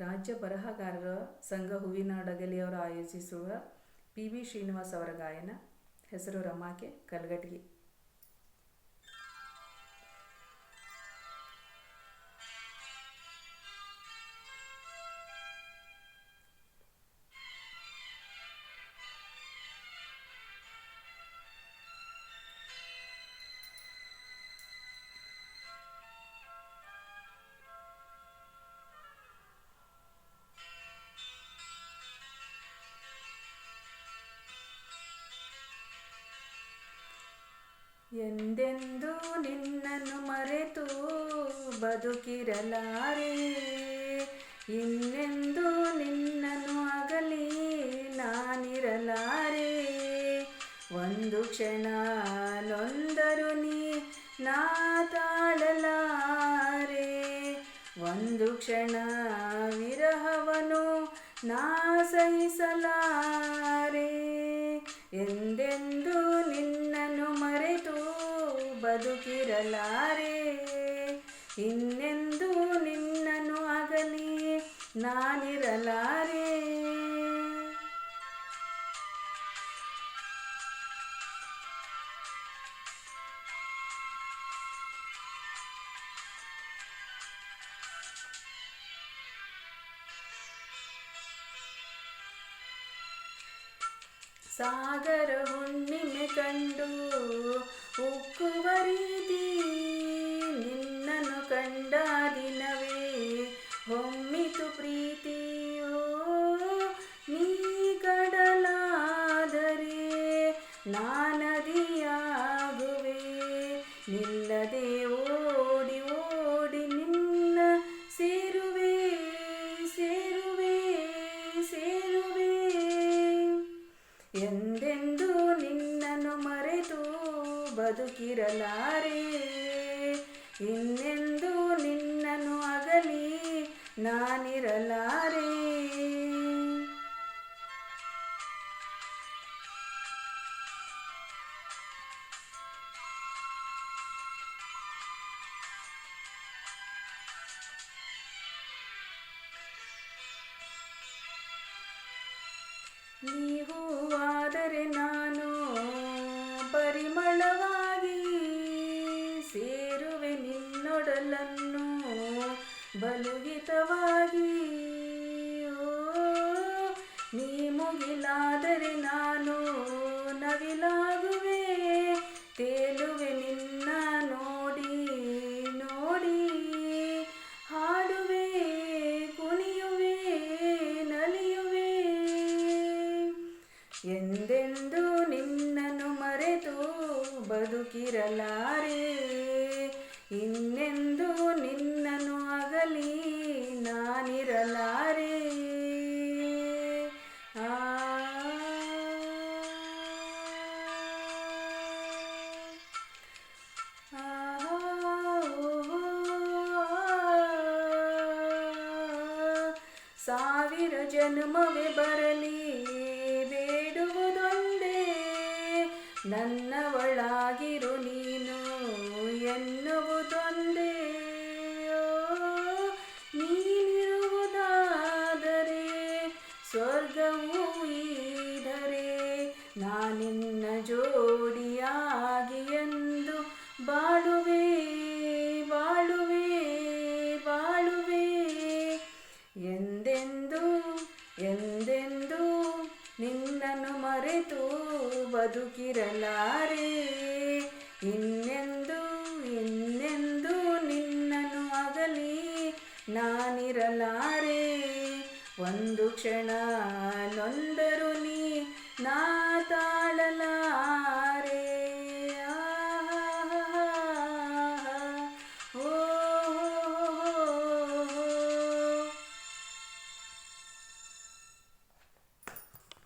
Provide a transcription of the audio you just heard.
ರಾಜ್ಯ ಬರಹಗಾರರ ಸಂಘ ಹೂವಿನಡಗಲಿಯವರು ಆಯೋಜಿಸುವ ಪಿ ವಿ ಶ್ರೀನಿವಾಸ್ ಅವರ ಗಾಯನ ಹೆಸರು ರಮಾಕೆ ಕಲ್ಗಟ್ಗಿ. ಎಂದೆಂದೂ ನಿನ್ನನ್ನು ಮರೆತು ಬದುಕಿರಲಾರೆ. ಇನ್ನೆಂದು ನಿನ್ನನ್ನು ಅಗಲಿ ನಾನಿರಲಾರೆ. ಒಂದು ಕ್ಷಣ ನೊಂದರು ನೀ ನಾ ತಾಳಲಾರೆ. ಒಂದು ಕ್ಷಣ ವಿರಹವನು ನಾ ಸಹಿಸಲಾರೆ. ಎಂದೆಂದೂ ಬದುಕಿರಲಾರೆ? ಇನ್ನೆಂದು ನಿನ್ನನು ಅಗಲಿ ನಾನಿರಲಾರೆ? ಸಾಗರ ಹುಣ್ಣಿಮೆ ಕಂಡು ಉಕ್ಕುವ ರೀತಿ ನಿನ್ನನ್ನು ಕಂಡ ದಿನವೇ ಹೊಮ್ಮಿತು ಪ್ರೀತಿಯೋ ನೀ ಕಡಲಾದರೆ ನಾನದಿಯಾಗುವೆ ನಿಲ್ಲದೆ ಓಡಿ ಓಡಿ ನಿನ್ನ ಸೇರುವೆ ಸೇರುವೆ ಸೇರುವೆ ಎಂದೆಂದೂ ನಿನ್ನನ್ನು ಮರೆತು ಬದುಕಿರಲಾರೆ. ಇನ್ನೆಂದು ನಿನ್ನನು ಅಗಲಿ ನಾನಿರಲಾರೆ. ನೀವು ಆದರೆ ನಾನು ಪರಿಮಳವಾಗಿ ಬಲುಹಿತವಾಗಿ ಓ, ನೀ ಮುಗಿಲಾದರೆ ನಾನು ನವಿಲಾಗುವೆ. ತೇಲುವೆ ನಿನ್ನ ನೋಡಿ ನೋಡಿ ಹಾಡುವೆ ಕುಣಿಯುವೆ ನಲಿಯುವೆ. ಎಂದೆಂದೂ ನಿನ್ನನ್ನು ಮರೆತು ಬದುಕಿರಲಾರೆ ಇನ್ನೆಂದೂ ನಿನ್ನನ್ನು ಸಾವಿರ ಜನ್ಮವೇ ಬರಲಿ ಬೇಡುವುದೊಂದೇ. ನನ್ನವಳಾಗಿರು ನೀನು ಎನ್ನುವುದೊಂದೇ. ನೀನಿರುವುದಾದರೆ ಸ್ವರ್ಗವೂ ಈದರೆ ನಾನಿನ್ನ ಮರೆತು ಬದುಕಿರಲಾರೆ. ಇನ್ನೆಂದು ಇನ್ನೆಂದು ನಿನ್ನನ್ನು ಅಗಲಿ ನಾನಿರಲಾರೆ. ಒಂದು ಕ್ಷಣ ನೊಂದರು